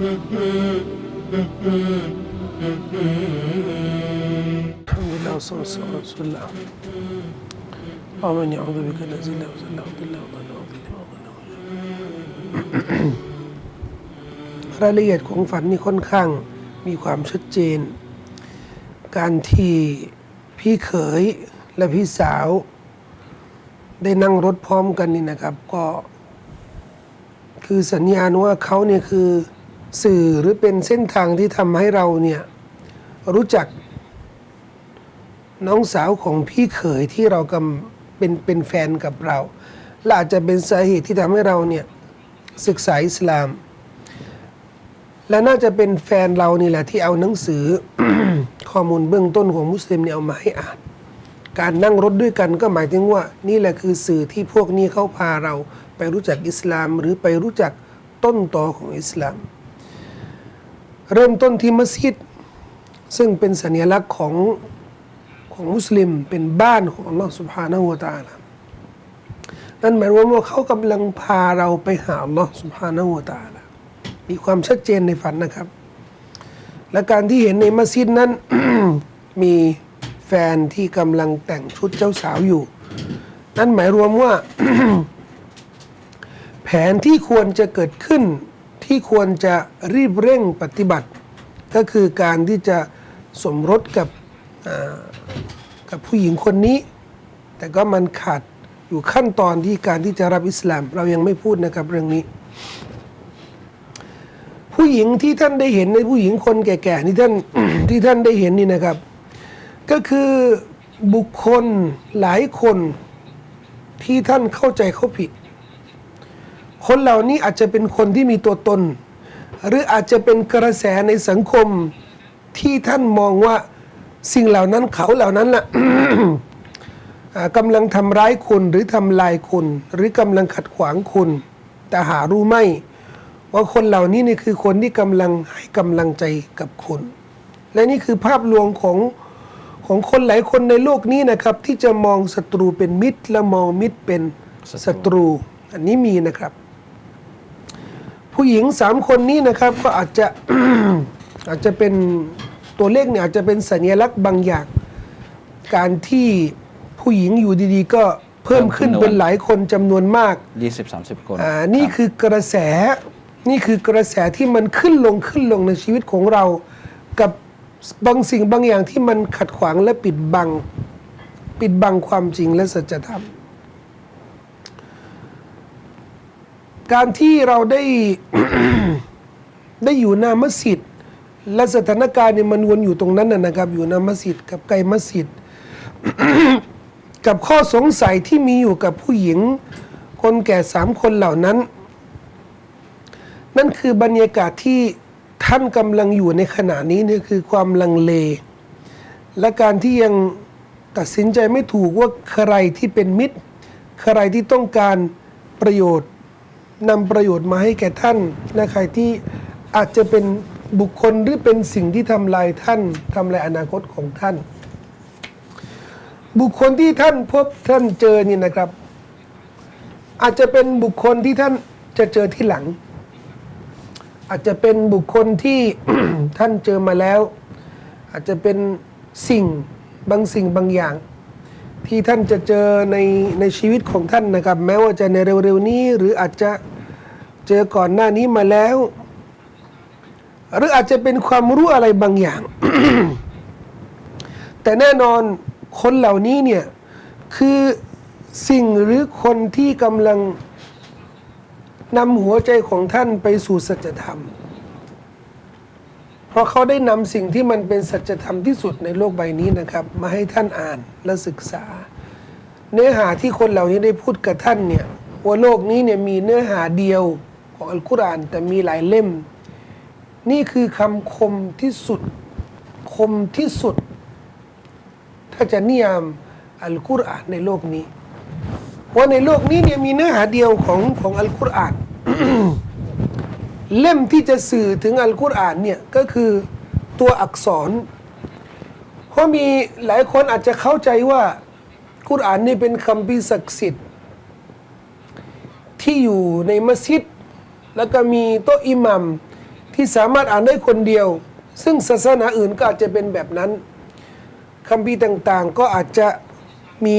الحمد لله والصلاة والسلام على رسول الله اللهم إني أعوذ بك أن أزل وزل وضل وضل وضل وضل รายละเอียดของฝันนี่ค่อนข้างมีความชัดเจน การที่พี่เขยและพี่สาว ได้นั่งรถพร้อมกันนี่นะครับ ก็ คือสัญญาณว่าเขาเนี่ยคือ สื่อหรือเป็นเส้นทางที่ทำให้เราเนี่ยรู้จักน้องสาวของพี่เขยที่เรากำเป็นเป็นแฟนกับเราและอาจจะเป็นสาเหตุที่ทำให้เราเนี่ยศึกษาอิสลาม และน่าจะเป็นแฟนเรานี่แหละที่เอาหนังสือข้อมูลเบื้องต้นของมุสลิมเนี่ยเอามาให้อ่าน การนั่งรถด้วยกันก็หมายถึงว่านี่แหละคือสื่อที่พวกนี้เขาพาเราไปรู้จักอิสลามหรือไปรู้จักต้นตอของอิสลาม เริ่มต้นที่มัสยิด ซึ่งเป็นสัญลักษณ์ของของมุสลิมเป็นบ้านของอัลลอฮ์ سبحانه และ تعالى นั่นหมายความว่าเขากำลังพาเราไปหาอัลลอฮ์ سبحانه และ تعالى มีความชัดเจนในฝันนะครับ และการที่เห็นในมัสยิดนั้น มีแฟนที่กำลังแต่งชุดเจ้าสาวอยู่ นั่นหมายรวมว่า แผนที่ควรจะเกิดขึ้น ที่ควรจะรีบเร่งปฏิบัติ ก็คือการที่จะสมรสกับกับผู้หญิงคนนี้ แต่ก็มันขาดอยู่ขั้นตอนที่การที่จะรับอิสลาม เรายังไม่พูดนะครับเรื่องนี้ ผู้หญิงที่ท่านได้เห็นในผู้หญิงคนแก่ๆที่ท่านที่ท่านได้เห็นนี่นะครับ ก็คือบุคคลหลายคนที่ท่านเข้าใจเขาผิด คนเหล่านี้อาจจะเป็นคนที่มีตัวตน หรืออาจจะเป็นกระแสในสังคมที่ท่านมองว่าสิ่งเหล่านั้นเขาเหล่านั้นล่ะอ่ากำลังทำร้ายคุณหรือทำลายคุณ หรือกำลังขัดขวางคุณ แต่หารู้ไหมว่าคนเหล่านี้นี่คือคนที่กำลังให้กำลังใจกับคุณ และนี่คือภาพลวงของของคนหลายคนในโลกนี้นะครับ ที่จะมองศัตรูเป็นมิตรและมองมิตรเป็นศัตรู อันนี้มีนะครับ ผู้หญิงสามคนนี้นะครับก็อาจจะ อาจจะเป็นตัวเลขเนี่ยอาจจะเป็นสัญลักษณ์บางอย่าง การที่ผู้หญิงอยู่ดีๆ ก็เพิ่มขึ้นเป็นหลายคนจำนวนมากยี่สิบสามสิบคนอ่านี่คือกระแสนี่คือกระแสที่มันขึ้นลงขึ้นลงในชีวิตของเรา กับบางสิ่งบางอย่างที่มันขัดขวางและปิดบัง ปิดบังความจริงและสัจธรรม การที่เราได้ ได้อยู่หน้ามัสยิด และสถานการณ์เนี่ยมันวนอยู่ตรงนั้นนะครับ อยู่หน้ามัสยิดกับไกลมัสยิด กับข้อสงสัยที่มีอยู่กับผู้หญิง คนแก่สามคนเหล่านั้น นั่นคือบรรยากาศที่ท่านกำลังอยู่ในขณะนี้เนี่ยคือความลังเล และการที่ยังตัดสินใจไม่ถูกว่าใครที่เป็นมิตร ใครที่ต้องการประโยชน์ นำประโยชน์มาให้แก่ท่านและใครที่อาจจะเป็นบุคคลหรือเป็นสิ่งที่ทำลายท่านทำลายอนาคตของท่าน บุคคลที่ท่านพบท่านเจอนี่นะครับ อาจจะเป็นบุคคลที่ท่านจะเจอที่หลัง อาจจะเป็นบุคคลที่ท่านเจอมาแล้ว อาจจะเป็นสิ่งบางสิ่งบางอย่าง ที่ท่านจะเจอในในชีวิตของท่านนะครับ แม้ว่าจะในเร็วๆนี้ หรืออาจจะเจอก่อนหน้านี้มาแล้ว หรืออาจจะเป็นความรู้อะไรบางอย่าง แต่แน่นอนคนเหล่านี้เนี่ยคือสิ่งหรือคนที่กำลังนำหัวใจของท่านไปสู่สัจธรรม ราะเขาได้นำสิ่งที่มันเป็นสัจธรรมที่สุดในโลกใบนี้นะครับ มาให้ท่านอ่านและศึกษา เนื้อหาที่คนเหล่านี้ได้พูดกับท่านเนี่ยว่าโลกนี้เนี่ยมีเนื้อหาเดียวของอัลกุรอานแต่มีหลายเล่ม นี่คือคำคมที่สุดคมที่สุด ถ้าจะนิยามอัลกุรอานในโลกนี้ว่าในโลกนี้เนี่ยมีเนื้อหาเดียวของของอัลกุรอาน เล่มที่จะสื่อถึงอัลกุรอานเนี่ยก็คือตัวอักษร เพราะมีหลายคนอาจจะเข้าใจว่ากุรอานนี่เป็นคำพิศักดิ์สิทธิ์ ที่อยู่ในมัสยิด แล้วก็มีโต๊ะอิหมัมที่สามารถอ่านได้คนเดียว ซึ่งศาสนาอื่นก็อาจจะเป็นแบบนั้นคัมภีต่างๆ ก็อาจจะมี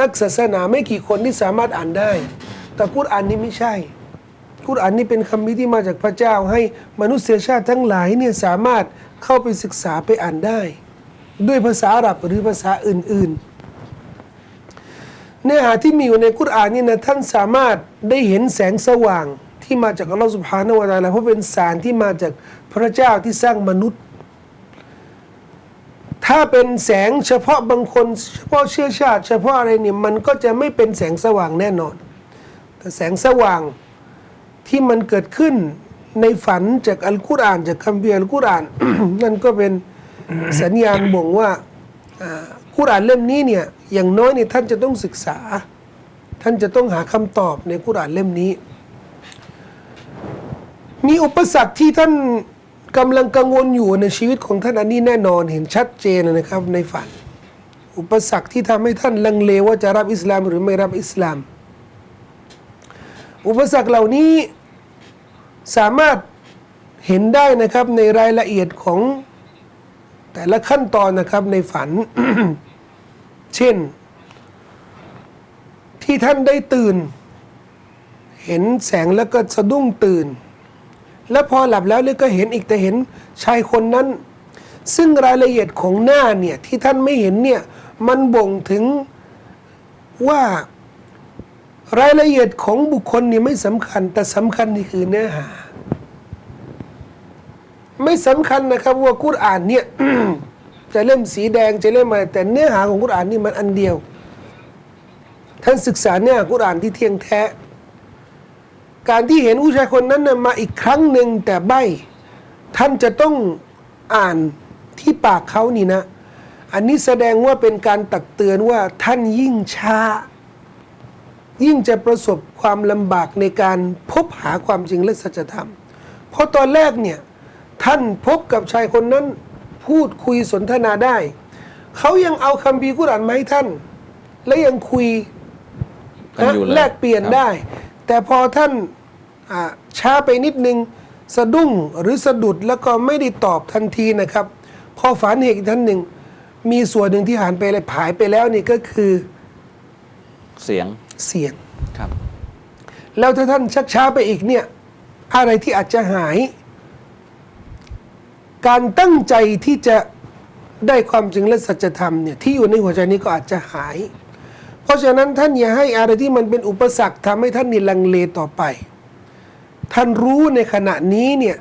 นักศาสนาไม่กี่คนที่สามารถอ่านได้ แต่กุรอานนี้ไม่ใช่ กุรอานนี่เป็นคำพีที่มาจากพระเจ้าให้มนุษยชาติทั้งหลายเนี่ยสามารถเข้าไปศึกษาไปอ่านได้ ด้วยภาษาอาหรับหรือภาษาอื่น ๆ เนื้อหาที่มีอยู่ในกุรอานนี่นะท่านสามารถได้เห็นแสงสว่างที่มาจากอัลลอฮฺสุบฮานาวะตะอาลาเพราะเป็นสารที่มาจากพระเจ้าที่สร้างมนุษย์ ถ้าเป็นแสงเฉพาะบางคนเฉพาะเชื้อชาติ เฉพาะอะไรเนี่ยมันก็จะไม่เป็นแสงสว่างแน่นอน แต่แสงสว่าง ที่มันเกิดขึ้นในฝันจากอัลกุรอาน จากคัมภีร์อัลกุรอาน นั่นก็เป็นสัญญาณบ่งว่าอ่ากุรอานเล่มนี้เนี่ยอย่างน้อยเนี่ยท่านจะต้องศึกษา ท่านจะต้องหาคำตอบในกุรอานเล่มนี้ มีอุปสรรคที่ท่านกำลังกังวลอยู่ในชีวิตของท่านอันนี้แน่นอนเห็นชัดเจนนะครับในฝัน อุปสรรคที่ทำให้ท่านลังเลว่าจะรับอิสลามหรือไม่รับอิสลาม อุปสรรคเหล่านี้ สามารถเห็นได้นะครับในรายละเอียดของแต่ละขั้นตอนนะครับในฝัน เช่น ที่ท่านได้ตื่น เห็นแสงแล้วก็สะดุ้งตื่น แล้วพอหลับแล้วเลยก็เห็นอีกแต่เห็นชายคนนั้น ซึ่งรายละเอียดของหน้าเนี่ยที่ท่านไม่เห็นเนี่ยมันบ่งถึงว่า รายละเอียดของบุคคลเนี่ยไม่สำคัญ แต่สำคัญนี่คือเนื้อหา ไม่สำคัญนะครับว่ากุรอานเนี่ยจะเล่มสีแดงจะเล่มอะไรแต่เนื้อหาของกุรอานนี่มันอันเดียว ท่านศึกษาเนื้อกุรอานที่เที่ยงแท้ การที่เห็นผู้ชายคนนั้นนะมาอีกครั้งหนึ่งแต่ใบท่านจะต้องอ่านที่ปากเขานี่นะ อันนี้แสดงว่าเป็นการตักเตือนว่าท่านยิ่งช้า ยิ่งจะประสบความลำบากในการพบหาความจริงและสัจธรรม เพราะตอนแรกเนี่ยท่านพบกับชายคนนั้นพูดคุยสนทนาได้ เขายังเอาคำพีร์กุรอานมาให้ท่าน และยังคุยกันอยู่เลยแลกเปลี่ยนครับได้ แต่พอท่านอ่าช้าไปนิดนึงสะดุ้งหรือสะดุดแล้วก็ไม่ได้ตอบทันทีนะครับ พอฝันเหตุอีกท่านหนึ่ง มีส่วนหนึ่งที่หายไปเลยหายไปแล้วนี่ก็คือ เสียงเสียงครับ แล้วถ้าท่านชักช้าไปอีกเนี่ย อะไรที่อาจจะหาย การตั้งใจที่จะได้ความจริงและสัจธรรมเนี่ยที่อยู่ในหัวใจนี้ก็อาจจะหาย เพราะฉะนั้นท่านอย่าให้อะไรที่มันเป็นอุปสรรคทำให้ท่านนี่ลังเลต่อไป ท่านรู้ในขณะนี้เนี่ย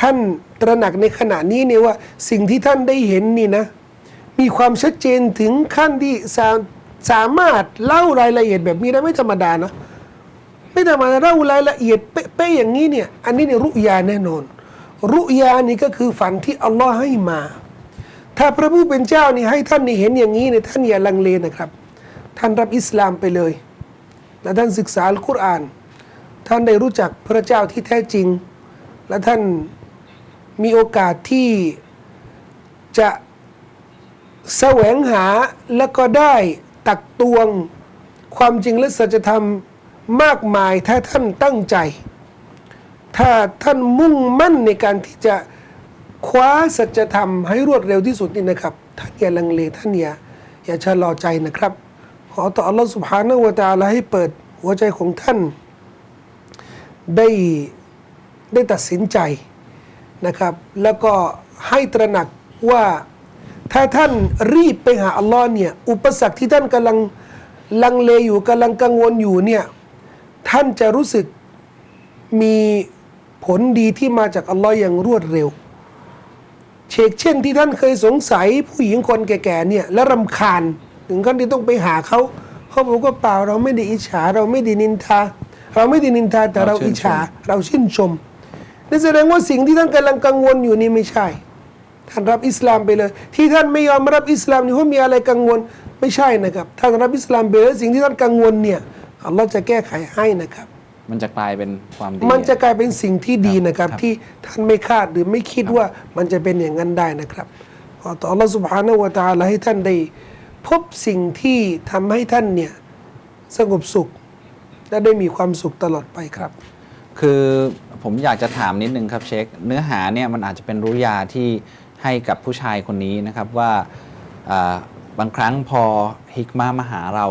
ท่านตระหนักในขณะนี้เนี่ยว่าสิ่งที่ท่านได้เห็นนี่นะ มีความชัดเจนถึงขั้นที่สา สามารถเล่ารายละเอียดแบบนี้ได้ไม่ธรรมดานะ ไม่ธรรมดาเล่ารายละเอียดเป๊ะๆอย่างนี้เนี่ย อันนี้เนี่ยรุยาแน่นอน รุยานี่ก็คือฝันที่อัลลอฮ์ให้มา ถ้าพระผู้เป็นเจ้านี่ให้ท่านนี่เห็นอย่างนี้เนี่ยท่านอย่าลังเลนะครับ ท่านรับอิสลามไปเลย และท่านศึกษาอัลกุรอาน ท่านได้รู้จักพระเจ้าที่แท้จริง และท่านมีโอกาสที่จะแสวงหาและก็ได้ ตักตวง ความจริงและสัจธรรมมากมายถ้าท่านตั้งใจ ถ้าท่านมุ่งมั่นในการที่จะคว้าสัจธรรมให้รวดเร็วที่สุดนี่นะครับท่านอย่าลังเลท่านอย่าอย่าชะลอใจนะครับ ขอต่ออัลลอฮฺสุบฮานะวะตาลาให้เปิดหัวใจของท่าน ได้ได้ตัดสินใจนะครับ แล้วก็ให้ตระหนักว่า ถ้าท่านรีบไปหาอัลลอฮ์เนี่ย อุปสรรคที่ท่านกำลังลังเลอยู่กำลังกังวลอยู่เนี่ย ท่านจะรู้สึกมีผลดีที่มาจากอัลลอฮ์อย่างรวดเร็ว เชกเช่นที่ท่านเคยสงสัยผู้หญิงคนแก่ๆเนี่ยและรำคาญ ถึงขั้นที่ต้องไปหาเขาเขาบอกว่าเปล่าเราไม่ได้อิจฉา เราไม่ได้นินทา เราไม่ได้นินทาแต่เราเราชื่อินจชมฉา เราชื่นชมนั่นแสดงว่าสิ่งที่ท่านกำลังกังวลอยู่นี่ไม่ใช่ ท่านรับอิสลามไปเลย ที่ท่านไม่ยอมรับอิสลามนี่เพราะมีอะไรกังวลไม่ใช่นะครับท่านรับอิสลามไปเลยสิ่งที่ท่านกังวลเนี่ยอัลลอฮ์จะแก้ไขให้นะครับ มันจะกลายเป็นความดี มันจะกลายเป็นสิ่งที่ดีนะครับ ครับ ที่ท่านไม่คาดหรือไม่คิดว่ามันจะเป็นอย่างนั้นได้นะครับขอต่อ Allah سبحانه และ تعالى ให้ท่านได้พบสิ่งที่ทำให้ท่านเนี่ยสงบสุข และได้มีความสุขตลอดไปครับ คือ ผมอยากจะถามนิดนึงครับเชค เนื้อหาเนี่ยมันอาจจะเป็นรู้ยาที่ ให้กับผู้ชายคนนี้นะครับว่าอ่าบางครั้งพอฮิกมามาหาเรา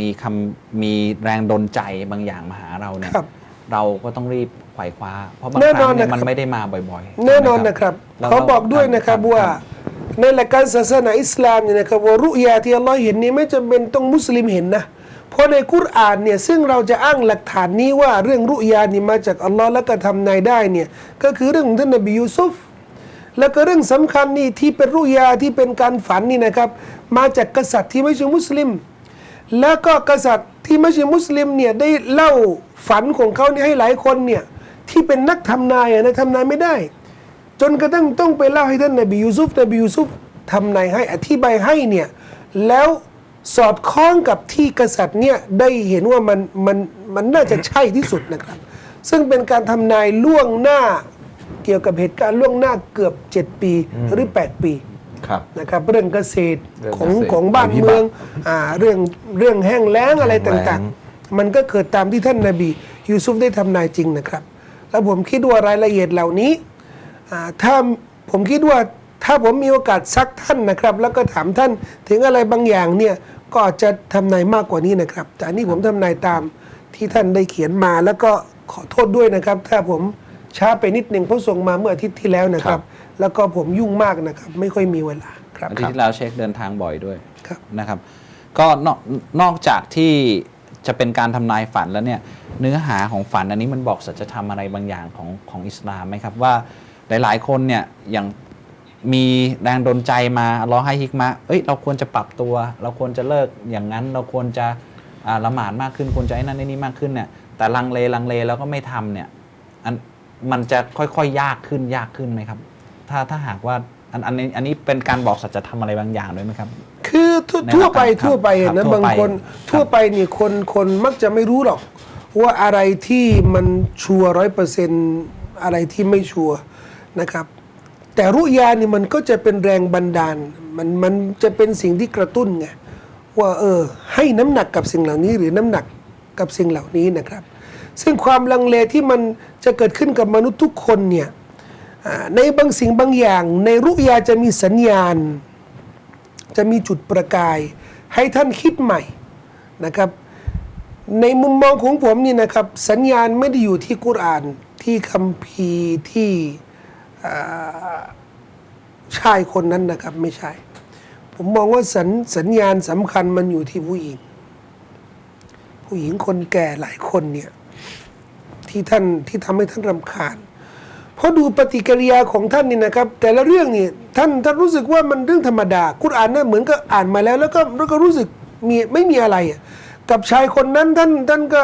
มีคำมีแรงดลใจบางอย่างมาหาเราเนี่ยครับเราก็ต้องรีบไขว่คว้า เพราะบางแน่คนรั้อนงเนี่ยนะครับมันไม่ได้มาบ่อยๆ แน่นอนใช่ไหมนะครับแล้วเขาบอกด้วยนะครับว่าในหลักการศาสนาอิสลามเนี่ยนะครับว่ารุยาที่อัลลอฮ์เห็นนี้ไม่จำเป็นต้องมุสลิมเห็นนะเพราะในกุรอานเนี่ยซึ่งเราจะอ้างหลักฐานนี้ว่าเรื่องรุยานี่มาจากอัลลอฮ์แล้วก็ทำนายได้เนี่ยก็คือเรื่องของท่านนบียูซุฟ แล้วก็เรื่องสำคัญนี่ที่เป็นรุยาที่เป็นการฝันนี่นะครับ มาจากกษัตริย์ที่ไม่ใช่มุสลิม แล้วก็กษัตริย์ที่ไม่ใช่มุสลิมเนี่ยได้เล่าฝันของเขาเนี่ยให้หลายคนเนี่ยที่เป็นนักทำนายนะทำนายไม่ได้ จนกระทั่งต้องไปเล่าให้ท่านนบียูซุฟนบียูซุฟทำนายให้อธิบายให้เนี่ยแล้วสอดคล้องกับที่กษัตริย์เนี่ยได้เห็นว่ามันมันมันน่าจะใช่ที่สุดนะครับ ซึ่งเป็นการทำนายล่วงหน้า เกี่ยวกับเหตุการณ์ล่วงหน้าเกือบ 7 ปีหรือ 8 ปีครับ นะครับเรื่องเกษตรเรื่องของเกษตรของบ้านภัยพิบัติเมืองอ่าเรื่องเรื่องแห้งแล้งอะไรแห้งแล้งต่างๆ มันก็เกิดตามที่ท่านนาบียูซุฟได้ทำนายจริงนะครับ แล้วผมคิดว่ารายละเอียดเหล่านี้อ่าถ้าผมคิดว่าถ้าผมมีโอกาสซักท่านนะครับ แล้วก็ถามท่านถึงอะไรบางอย่างเนี่ยก็อาจจะทำนายมากกว่านี้นะครับ แต่อันนี้ผมทำนายตามที่ท่านได้เขียนมาแล้วก็ขอโทษด้วยนะครับ ถ้าผม ช้าไปนิดหนึ่งเพราะส่งมาเมื่ออาทิตย์ที่แล้วนะครับ แล้วก็ผมยุ่งมากนะครับ ไม่ค่อยมีเวลาครับอาทิตย์ที่แล้วเช็คเดินทางบ่อยด้วยครับนะครับ ก็นอกนอกจากที่จะเป็นการทำนายฝันแล้วเนี่ยเนื้อหาของฝันอันนี้มันบอกสัจธรรมอะไรบางอย่างของของอิสลามไหมครับว่าหลาย ๆ คนเนี่ยอย่างมีแรงดลใจมาเรอให้ฮิกมะเอ้ยเราควรจะปรับตัว เราควรจะเลิกอย่างนั้นเราควรจะอ่าละหมาดมากขึ้นควรจะไอ้นั่นไอ้นี่มากขึ้นเนี่ยแต่ลังเลลังเลแล้วก็ไม่ทำเนี่ยอัน มันจะค่อยๆ ยากขึ้นยากขึ้นไหมครับ ถ้าถ้าหากว่าอันอันนี้อันนี้เป็นการบอกสัจธรรมอะไรบางอย่างด้วยไหมครับ คือทั่วในทั่วไปหลักการทั่วไปครับนะทั่วบางไปคนครับ ทั่วไปนี่คนคนมักจะไม่รู้หรอก ว่าอะไรที่มันชัวร้อยเปอร์เซนอะไรที่ไม่ชัวร์นะครับ แต่รุยานี่มันก็จะเป็นแรงบันดาล มันมันจะเป็นสิ่งที่กระตุ้นไงว่าเออให้น้ำหนักกับสิ่งเหล่านี้หรือน้ำหนักกับสิ่งเหล่านี้นะครับ ซึ่งความลังเลที่มันจะเกิดขึ้นกับมนุษย์ทุกคนเนี่ยในบางสิ่งบางอย่าง ในรุยาจะมีสัญญาณ จะมีจุดประกาย ให้ท่านคิดใหม่นะครับ ในมุมมองของผมนี่นะครับ สัญญาณไม่ได้อยู่ที่กุรานที่คัมภีร์ที่ชายคนนั้นนะครับ ไม่ใช่ ผมมองว่าสัญสัญญาณสำคัญมันอยู่ที่ผู้หญิง ผู้หญิงคนแก่หลายคนเนี่ย ที่ท่านที่ทำให้ท่านรำคาญเพราะดูปฏิกิริยาของท่านนี่นะครับ แต่ละเรื่องนี่ท่านท่านรู้สึกว่ามันเรื่องธรรมดา กุรอานน่ะเหมือนกับอ่านมาแล้ว แล้วก็แล้วก็รู้สึกมีไม่มีอะไรอะกับชายคนนั้นท่านท่านก็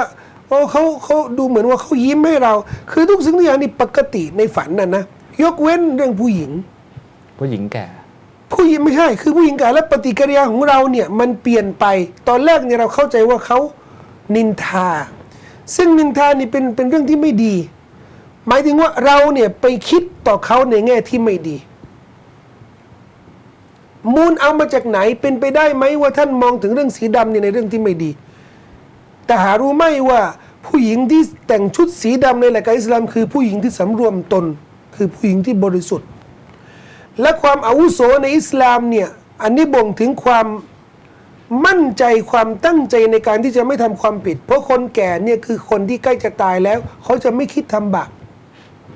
โอ้เขาเขาดูเหมือนว่าเขายิ้มให้เรา คือทุกสิ่งทุกอย่างนี่ปกติในฝันน่ะนะยกเว้นเรื่องผู้หญิง ผู้หญิงแก่ ผู้หญิงไม่ใช่ คือผู้หญิงกายและปฏิกิริยาของเราเนี่ยมันเปลี่ยนไปตอนแรกเนี่ยเราเข้าใจว่าเขานินทา ซึ่งนินทานี่เป็นเป็นเรื่องที่ไม่ดี หมายถึงว่าเราเนี่ยไปคิดต่อเขาในแง่ที่ไม่ดี มูลเอามาจากไหนเป็นไปได้ไหมว่าท่านมองถึงเรื่องสีดำเนี่ยในเรื่องที่ไม่ดี แต่หารู้ไหมว่าผู้หญิงที่แต่งชุดสีดำในหลักการอิสลามคือผู้หญิงที่สำรวมตน คือผู้หญิงที่บริสุทธิ์ และความอาวุโสในอิสลามเนี่ยอันนี้บ่งถึงความ มั่นใจความตั้งใจในการที่จะไม่ทำความผิด เพราะคนแก่เนี่ยคือคนที่ใกล้จะตายแล้ว เขาจะไม่คิดทำบาป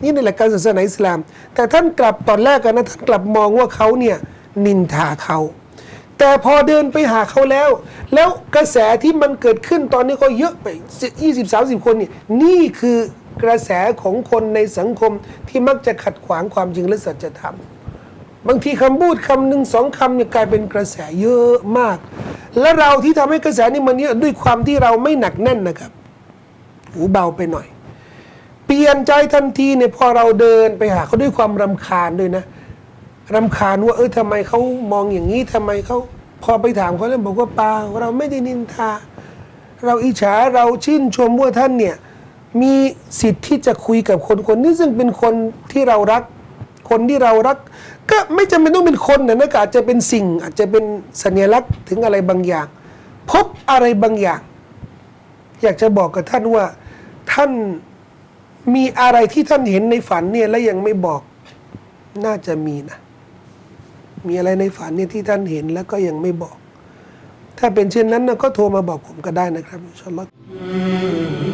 นี่ในหลักการศาสนาอิสลาม แต่ท่านกลับตอนแรกกันนะท่านกลับมองว่าเขาเนี่ยนินทาเขาแต่พอเดินไปหาเขาแล้ว แล้วกระแสที่มันเกิดขึ้นตอนนี้ก็เยอะไป20 30 คนนี่นี่คือกระแสของคนในสังคมที่มักจะขัดขวางความจริงและสัจธรรม บางทีคำพูดคำหนึ่งสองคำเนี่ยกลายเป็นกระแสเยอะมาก และเราที่ทำให้กระแสนี้มันเยอะด้วยความที่เราไม่หนักแน่นนะครับ หูเบาไปหน่อย เปลี่ยนใจทันทีเนี่ยพอเราเดินไปหาเขาด้วยความรำคาญด้วยนะรำคาญว่าเออทำไมเขามองอย่างนี้ทำไมเขาพอไปถามเขาแล้วบอกว่าเปล่าเราไม่ได้นินทา เราอิจฉาเราชื่นชมว่าท่านเนี่ยมีสิทธิ์ที่จะคุยกับคนคนนี้ซึ่งเป็นคนที่เรารัก คนที่เรารัก ก็ไม่จำเป็นต้องเป็นคนนะนะก็อาจจะเป็นสิ่ง อาจจะเป็นสัญลักษณ์ถึงอะไรบางอย่าง พบอะไรบางอย่าง อยากจะบอกกับท่านว่า ท่านมีอะไรที่ท่านเห็นในฝันเนี่ยแล้วยังไม่บอก น่าจะมีนะ มีอะไรในฝันเนี่ยที่ท่านเห็นแล้วก็ยังไม่บอก ถ้าเป็นเช่นนั้นนะก็โทรมาบอกผมก็ได้นะครับอินชาอัลลอฮ์